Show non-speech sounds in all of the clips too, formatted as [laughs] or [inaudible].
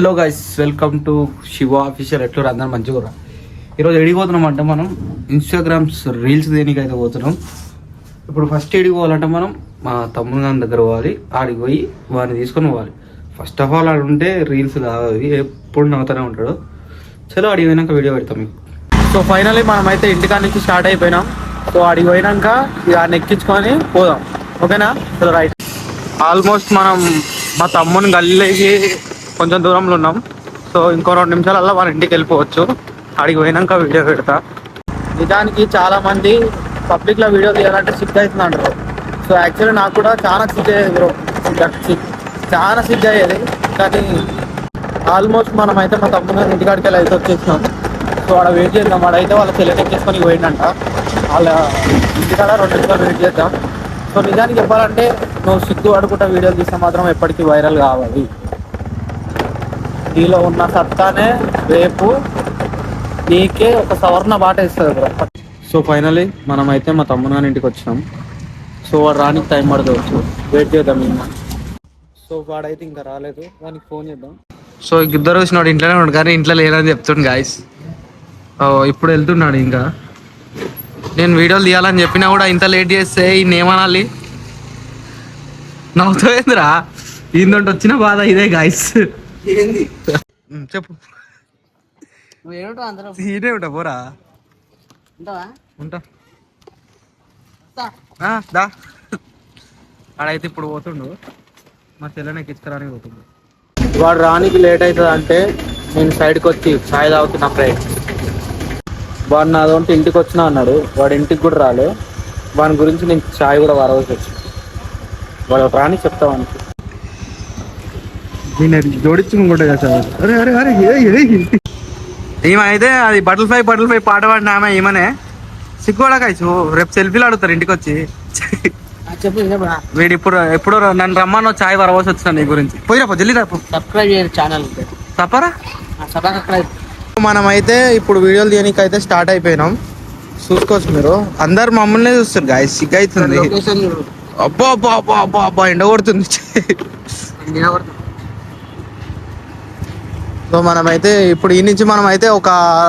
Hello guys welcome to Shiva official ఎట్లు అందరు మంచిగా ఈరోజు ఎడిగిపోతున్నాం అంటే మనం ఇన్స్టాగ్రామ్స్ రీల్స్ దేనికి అయితే పోతున్నాం? ఇప్పుడు ఫస్ట్ ఎడిగిపోవాలంటే మనం మా తమ్ముడు గారి దగ్గర పోవాలి. ఆడికి పోయి వాడిని తీసుకొని పోవాలి. ఫస్ట్ ఆఫ్ ఆల్ ఆడు ఉంటే రీల్స్ కావాలి ఎప్పుడు నవ్వుతూనే ఉంటాడు. చలో ఆడికి పోయినాక వీడియో పెడతాం మీకు. సో ఫైనలీ మనం అయితే ఇంటికాడ నుంచి స్టార్ట్ అయిపోయినాం. సో ఆడికి పోయినాక ఆడిని ఎక్కించుకొని పోదాం. ఓకేనా చలో రైట్ ఆల్మోస్ట్ మనం మా తమ్ముని గల్లీకి కొంచెం దూరంలో ఉన్నాం. సో ఇంకో రెండు నిమిషాలల్లో వాళ్ళ ఇంటికి వెళ్ళిపోవచ్చు. అడిగి పోయినాక వీడియో పెడతా. నిజానికి చాలా మంది పబ్లిక్లో వీడియో తీయాలంటే సిగ్గు అవుతుంది అంటారు సో యాక్చువల్లీ నాకు కూడా చాలా సిగ్గు అయ్యేది బ్రో. సిగ్- చాలా సిగ్గు అయ్యేది. కానీ ఆల్మోస్ట్ మనం అయితే మా తమ్ముడు ఇంటికాడికి వెళ్ళి అయితే వచ్చేసినాం. సో ఆడ వెయిట్ చేద్దాం. వాడైతే వాళ్ళ సెలెక్ట్ చేసుకొని పోయిందంట. వాళ్ళ ఇంటికాడ రెండు నిమిషాలు వెయిట్ చేద్దాం. సో నిజానికి చెప్పాలంటే నువ్వు సిగ్గు అడుగుంటా వీడియోలు తీస్తే మాత్రం ఎప్పటికీ వైరల్ కావాలి. నీలో ఉన్న సత్తానే రేపు నీకే ఒక సవర్ణ బాట ఇస్తుంది బ్రో. సో ఫైనలీ మనం అయితే మా తమ్ముడు గారి ఇంటికి వచ్చినాం. సో వాడు రానికి టైం పడవచ్చు వెయిట్ చేద్దాం ఇంకా సో వాడైతే ఇంకా రాలేదు. దానికి ఫోన్ చేద్దాం. సో ఇద్దరు వచ్చినాడు ఇంట్లోనే ఉన్నాడు కానీ ఇంట్లో లేదని చెప్తుండు గాయస్ ఇప్పుడు వెళ్తున్నాడు ఇంకా. నేను వీడియోలు తీయాలని చెప్పినా కూడా ఇంత లేట్ చేస్తే ఈయన ఏమనాలి? నవ్వుతుందిరా. ఈయనతోటి వచ్చిన బాధ ఇదే గాయస్ ఏంది? చెప్పు. నువ్వు ఏమిటో అందరం? ఈయనే ఉంటా పోరా. ఉంటావా? ఉంటా. దా. ఆడైతే ఇప్పుడు పోతుండు. మా చెల్లెని ఎక్కించుకురానికి పోతుండు. వాడు రానికి లేట్ అవుతుంది అంటే నేను సైడ్కి వచ్చి ఛాయ్ తాగుతున్నా ఫ్రెండ్ వాడు నా అదొంటి ఇంటికి వచ్చినా అన్నాడు. వాడు ఇంటికి కూడా రాలే. వాని గురించి నేను ఛాయ్ కూడా వరవలసి వచ్చింది. వాడు రాని చెప్తావానికి నేను జోడించుకుంటే కదా సార్ అరే అరే అరే ఈమె అయితే అది బటల్ ఫ్లై బటల్ ఫ్లై పాట పాడిన ఆమె ఈమెనే. సిగ్గుపడకాయచ్చు రేపు సెల్ఫీలు అడుగుతారు ఇంటికి వచ్చి ఆ, చెప్పు చెప్పు. వీడు ఇప్పుడు ఎప్పుడు నన్ను రమ్మను చాయ్ వరవసి వచ్చిన నీ గురించి. పోయిరా పో జల్లి సబ్స్క్రైబ్ చేయరు ఛానల్ తప్పరా? మనం అయితే ఇప్పుడు వీడియోలు తీయడానికి అయితే స్టార్ట్ అయిపోయినాం. చూసుకోవచ్చు మీరు. అందరు మమ్మల్ని చూస్తారు గాయ సిగ్గు అవుతుంది. అబ్బా అబ్బా అబ్బా అబ్బా అబ్బా ఎండ కొడుతుంది. సో మనమైతే ఇప్పుడు ఈ నుంచి మనం అయితే ఒక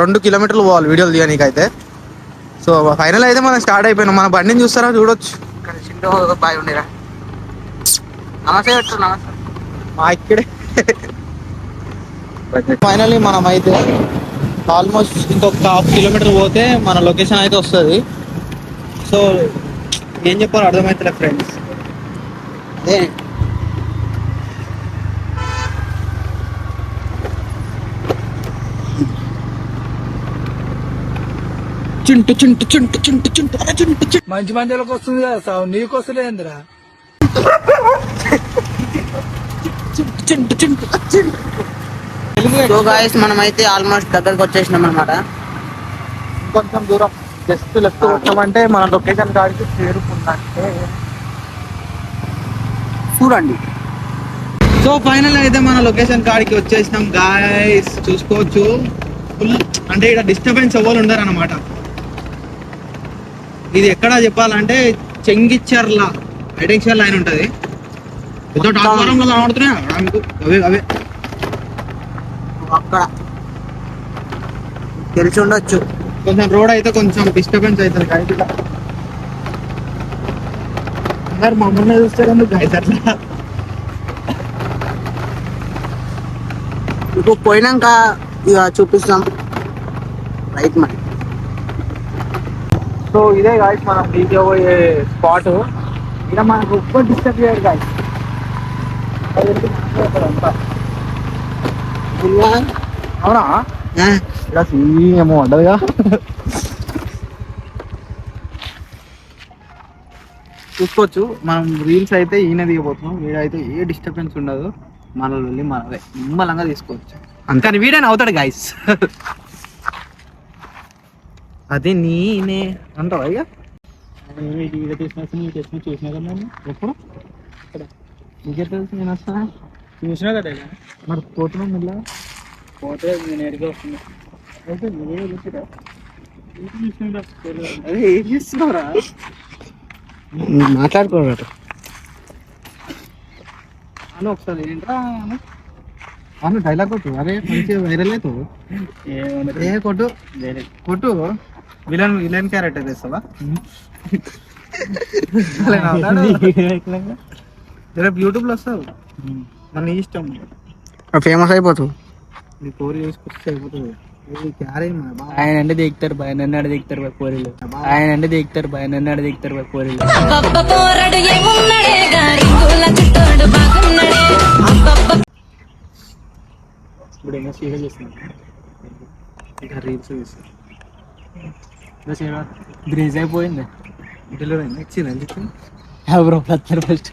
రెండు కిలోమీటర్లు పోవాలి వీడియోలు తీయడానికి అయితే సో ఫైనల్ అయితే మనం స్టార్ట్ అయిపోయినాం. మన బండిని చూస్తారా? చూడొచ్చు. బాయ్ ఉండేరా. నమస్తే పెట్టు నమస్తే. మా ఇక్కడే. ఫైనల్లీ మనం అయితే ఆల్మోస్ట్ ఇంకొక హాఫ్ కిలోమీటర్ పోతే మన లొకేషన్ అయితే వస్తుంది. సో ఏం చెప్పాలో అర్థమవుతలే ఫ్రెండ్స్ అదే చుంటు చుంటు చుంటు చుంటు చుంటు చుంటు చుంటు. మంచి మందిలోకి వస్తుంది కదా సావు నీకు వస్తలేదురా చుంటు చుంటు చుంటు చుంటు. సో గాయస్ మనం అయితే ఆల్మోస్ట్ దగ్గరకు వచ్చేసినాం అనమాట కొంచెం దూరం. జస్ట్ లెఫ్ట్ వచ్చామంటే మన లొకేషన్ కాడికి చేరుకున్నట్టే. చూడండి. సో ఫైనల్ అయితే మన లొకేషన్ కాడికి వచ్చేసినాం గాయస్ చూసుకోవచ్చు. ఫుల్ అంటే ఇక్కడ డిస్టర్బెన్స్ ఎవరు ఉండరు అనమాట ఇది ఎక్కడ చెప్పాలంటే చెంగిచ్చర్ల ఐటెన్షియల్ లైన్ ఉంటది. ఏదో కనబడుతున్నాయి మీకు అవే అవే. అక్కడ తెలిసి ఉండొచ్చు. కొంచెం రోడ్ అయితే కొంచెం డిస్టర్బెన్స్ అవుతుంది ఇలా అందరు మమ్మల్ని గాయస్ అట్లా? ఇప్పుడు పోయినాక ఇక చూపిస్తాం. రైట్ మరి. సో ఇదే గాయస్ మనం తీసుకోబోయే స్పాట్ ఇక్కడ మనకు ఒక్క డిస్టర్బ్ చేయరు గాయస్ అవునా ఇలా ఏమో ఉండదుగా. చూసుకోవచ్చు మనం రీల్స్ అయితే ఈయన దిగబోతున్నాం. వీడైతే ఏ డిస్టర్బెన్స్ ఉండదు. మన వెళ్ళి మనదే నిమ్మలంగా తీసుకోవచ్చు. అంతే వీడైనా అవుతాడు గాయస్ అది నేనే. అంటావా ఇక? వీడియో తీసిన నీకు ఎప్పుడు చూసినా కదా నన్ను ఎప్పుడు? నీకే తెలుసు నేను వస్తా? చూసినా కదా మరి పోతున్నాం మళ్ళా? పోతే నేను ఎడికి వస్తున్నా. అయితే అదే ఏం అని ఒకసారి ఏంట్రా అని? అవును డైలాగ్ కొట్టు. అరే మంచిగా వైరల్ అవుతావు. ఏ కొట్టు. కొట్టు. విలన్ విలన్ క్యారెక్టర్ చేస్తావా? రేపు యూట్యూబ్లో వస్తావు. మన ఇష్టం. ఫేమస్ అయిపోతావు. నీ కోరి చేసుకొస్తే అయిపోతుంది. ఆయన అంటే దిగుతారు భయ నన్ను అడ దిగుతారు భయ కోరిలు. ఆయన అంటే దిగుతారు భయ నన్ను అడ దిగుతారు భయ కోరిలు. ఇప్పుడు ఇంకా సీరియల్ చేస్తున్నాం ఇంకా రీల్స్ తీస్తారు అయిపోయింది డెలివరీ అయింది ఇచ్చింది ఎందుకు బ్రో పత్తరు ఫస్ట్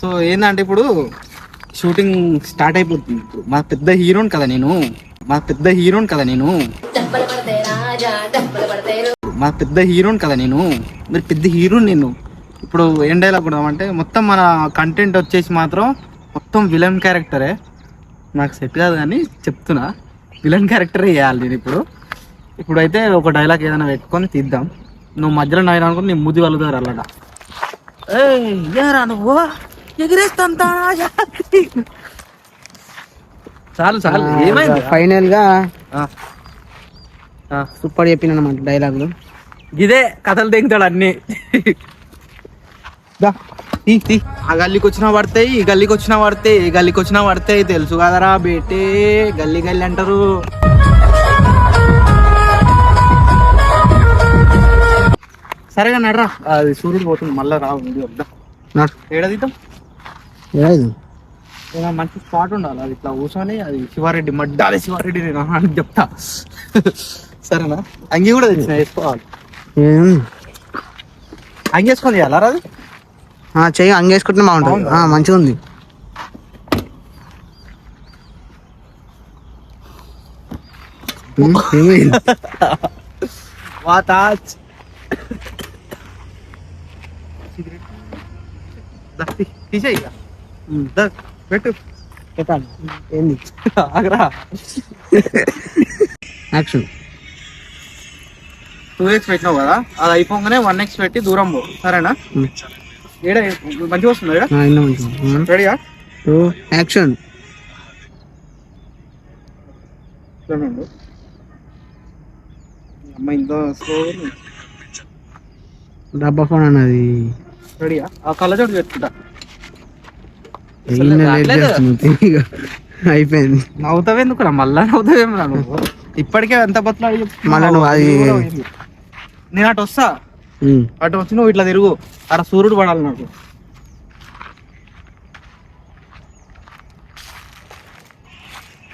సో ఏంటంటే ఇప్పుడు షూటింగ్ స్టార్ట్ అయిపోతుంది. ఇప్పుడు మా పెద్ద హీరోని కదా నేను. మా పెద్ద హీరోని కదా నేను. మా పెద్ద హీరోని కదా నేను. మరి పెద్ద హీరోని నేను. ఇప్పుడు ఏం డైలాగ్ కూడా అంటే మొత్తం మన కంటెంట్ వచ్చేసి మాత్రం మొత్తం విలన్ క్యారెక్టరే నాకు సెట్ కాదు కానీ చెప్తున్నా. విలన్ క్యారెక్టరే వేయాలి నేను ఇప్పుడు. ఇప్పుడైతే ఒక డైలాగ్ ఏదైనా పెట్టుకొని తీద్దాం. నువ్వు మధ్యలో నవ్వినా అనుకో నీ ముద్దు కలుగుతారు అల్లట. ఏరా నువ్వు? ఎగిరేస్తా చాలు చాలు ఏమైంది? ఫైనల్గా ఆ. ఆ. సూపర్ చెప్పిన అనమాట డైలాగులు ఇదే కథలు తెగుతాడు అన్ని. దా, తీ, తీ. ఆ గల్లీకి వచ్చినా పడతాయి ఈ గల్లీకి వచ్చినా పడతాయి ఈ గల్లీకి వచ్చినా పడతాయి తెలుసు కదరా బేటే గల్లీ గల్లీ అంటారు. సరేగా నడరా. అది సూర్యుడు పోతుంది మళ్ళా రావు ఇది వద్దా. ఏడదీద్దాం మంచి స్పాట్ ఉండాలి? అది ఇట్లా కూర్చొని అది శివారెడ్డి మడ్డాలి శివారెడ్డి నేను అని చెప్తా. సరేనా? అంగి కూడా తెచ్చిన వేసుకోవాలి. అంగి వేసుకొని చేయాలా అది? చెయ్యి అంగేసుకుంటే బాగుంటుంది. ఆ, మంచిగా ఉంది. [laughs] వాతాచ్ తీసేయి పెట్టు. చెప్పాలి ఏంది? ఆగరా. యాక్షన్ టూ ఎక్స్ పెట్టినావు కదా అది అయిపోగానే వన్ ఎక్స్ పెట్టి దూరం పో. సరేనా? ఏడ మంచిగా వస్తుంది యాక్షన్ అమ్మ ఇంత డబ్బా ఫోన్ అన్నది. రెడీయా? ఆ కళ్ళజోడు పెట్టుకుంటా అయిపోయింది నవ్వుతావెందుకు రా మళ్ళా నవ్వుతావేమో రా నువ్వు ఇప్పటికే ఎంత? మళ్ళా నువ్వు అది- పోయింది. నేను అటు వస్తా. అటు వచ్చి నువ్వు ఇట్లా తిరుగు. అక్కడ సూర్యుడు పడాలి నాకు.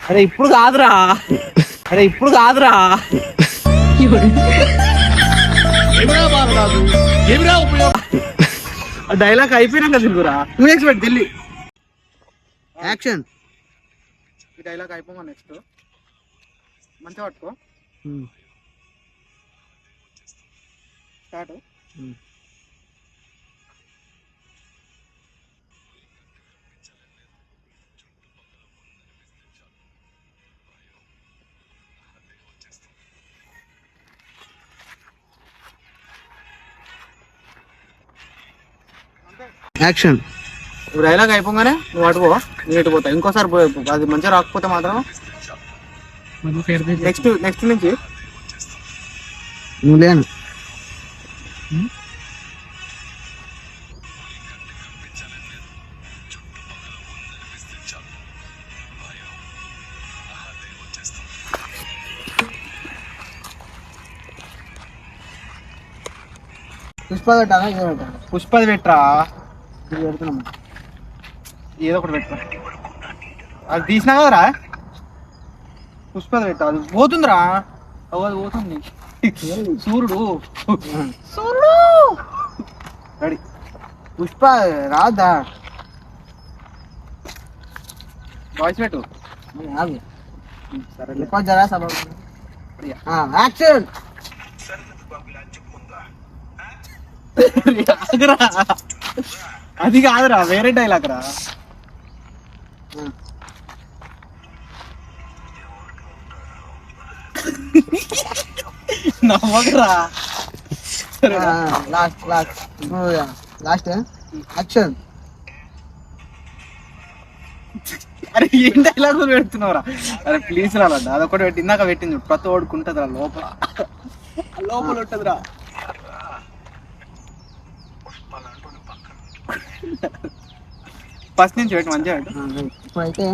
అరే ఇప్పుడు కాదురా. అరే ఇప్పుడు కాదురా. [laughs] డైలాగ్ అయిపోయినాక తిరుగురా. నువ్వు ఎక్స్పెక్ట్ ఢిల్లీ యాక్షన్ ఈ డైలాగ్ అయిపోమా నెక్స్ట్ మంచిగా పట్టుకో. స్టార్ట్ యాక్షన్ ఇప్పుడు డైలాగ్ అయిపోగానే నువ్వు అటు పో నేను ఇటు పోతా. ఇంకోసారి పో- అది మంచిగా రాకపోతే మాత్రం నెక్స్ట్ నెక్స్ట్ నుంచి. నువ్వు లేను. పుష్ప పెట్టాలా? ఇది పెట్టాలా? పుష్పది పెట్టరా? ఇది ఏదో ఒకటి అది తీసినా కదరా? పుష్పది పెట్టా అది పోతుందిరా. అది పోతుంది. సూర్యుడు. సూర్యుడు! రెడీ. పుష్ప రాదా వాయిస్ పెట్టు. సరే జరా సభ. యాక్షన్! ఆగురా. అది కాదురా వేరే డైలాగ్ రా. నవ్వకరా. లాస్ట్ లాస్ట్ లాస్ట్ యాక్షన్ అరే ఏం డైలాగులు పెడుతున్నావురా? అరే ప్లీజ్ రా లడ్డు అదొకటి పెట్టి ఇందాక పెట్టింది. ప్రతి ఓడుకుంటుంది రా లోపల. లోపల ఉంటుందిరా. ఫస్ట్ నుంచి పెట్టు మంచిగా పెట్టు ఇప్పుడైతే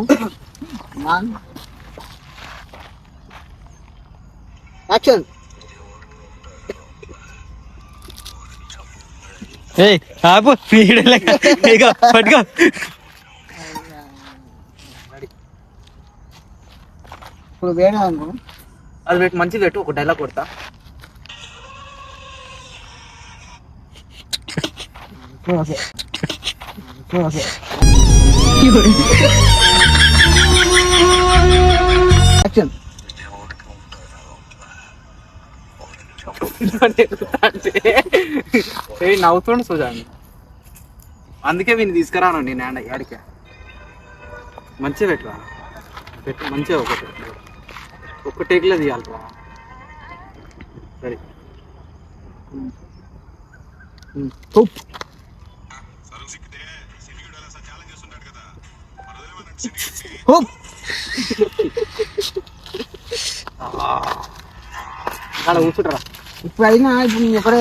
యాక్షన్. ఏయ్ ఆపు లెక్క ఇగో పట్టుకో. ఇప్పుడు అనుకో అది పెట్టి మంచిగా పెట్టు ఒక డైలాగ్ కొడతా. ఓకే. ఓకే యాక్షన్ నవ్వుతుండు సుజాన్ అందుకే వీని తీసుకురాను నేను ఆడ ఆడికే మంచిగా పెట్టురా పెట్టు మంచిగా ఒకటి. ఒక్క టేక్లో తీయాలి రా సరే. ఆడ కూర్చుంటారా ఇప్పుడు అయినా ఇప్పుడు ఎక్కడ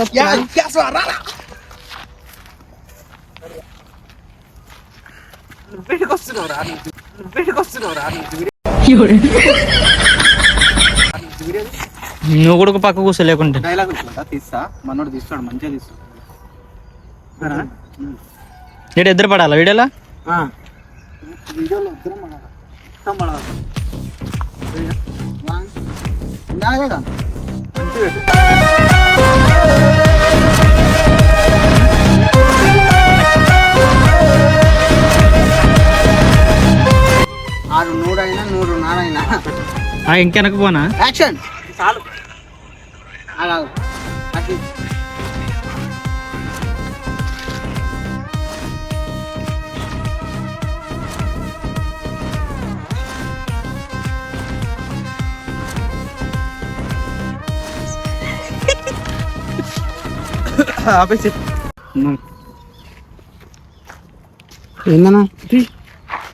నువ్వు కూడా పక్క కూర్చోలేకుంటే డైలాగ్ ఉంటుందా? తీస్తా. మనోడు తీస్తాడు మంచిగా తీస్తాడు. ఇద్దరు పడాలా వీడియోలో? వీడియోలో పడాలి. ఇందాక మంచిగా పెట్టు. ఆరు నూరైనా నూరు నారైనా. ఆ, ఇంకెనక పోనా? యాక్షన్ చాలు. అలా అట్లా ఆపేసి నువ్వు ఏందన్నా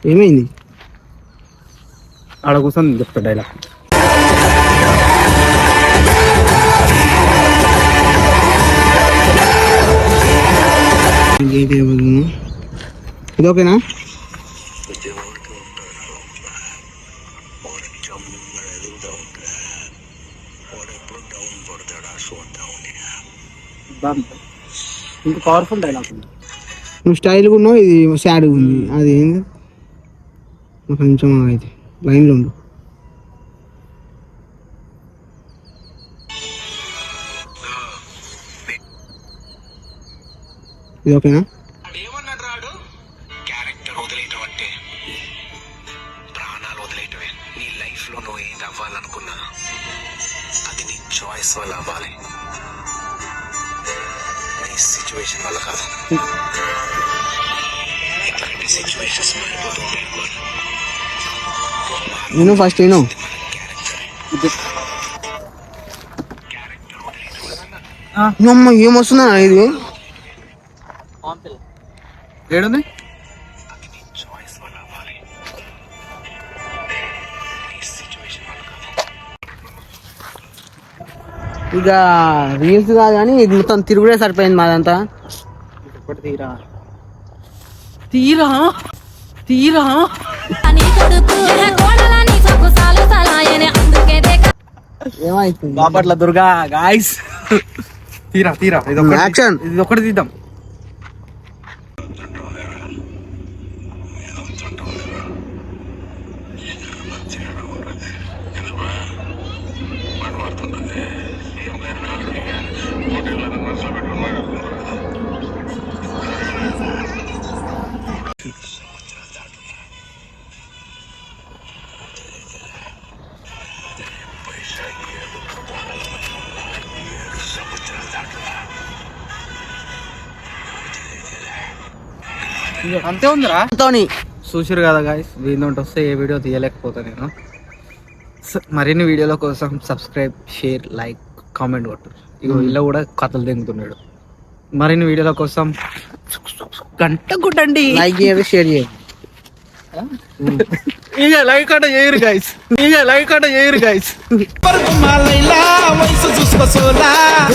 ఏమైంది ఆడ కూర్చొని చెప్తా డైలాగ్ ఇంకేంటి ఏమవుతుంది? ఇది ఓకేనా ఇంకా పవర్ఫుల్ డైలాగ్ ఉంది. నువ్వు స్టైల్గా ఉన్నావు ఇది సాడ్గా ఉంది. అది ఏంది? ఒక నిమిషం అయితే లైన్లో ఉండు. ఇది ఓకేనా? ప్రాణాలు నీ లైఫ్లో నువ్వు ఏది అవ్వాలనుకున్నా అది నీ చాయిస్ వల్ల అవ్వాలి. సిచ్యువేషన్ వల్ల కాదు ఇట్లాంటి సిచ్యువేషన్స్. నేను ఫస్ట్ నేను అమ్మ ఏమొస్తున్నా ఇది ఏడుంది? ఇక రీల్స్ కాదు కానీ ఇది మొత్తం తిరుగుడే సరిపోయింది మాదంతా. తీరా. తీరా? తీరా? ఏమైతుంది? బాపట్ల దుర్గా గాయస్ తీరా తీరా. ఇది ఒకటి Action. ఇది ఒకటి తీద్దాం. అంతే ఉందిరా. తోని చూసారు కదా గాయస్ దీని వస్తే ఏ వీడియో తీయలేకపోతా నేను. స- మరిన్ని వీడియోల కోసం సబ్స్క్రైబ్ షేర్ లైక్ కామెంట్ కొట్టు. ఇగో ఇలా కూడా కథలు తెంగుతున్నాడు మరిన్ని వీడియోల కోసం గంట కొట్టండి. లైక్ చేయండి షేర్ చేయండి. ఇక లైక్ అట చేయరు గైస్ ఇక లైక్ అట చేయరు గైస్ సోలా.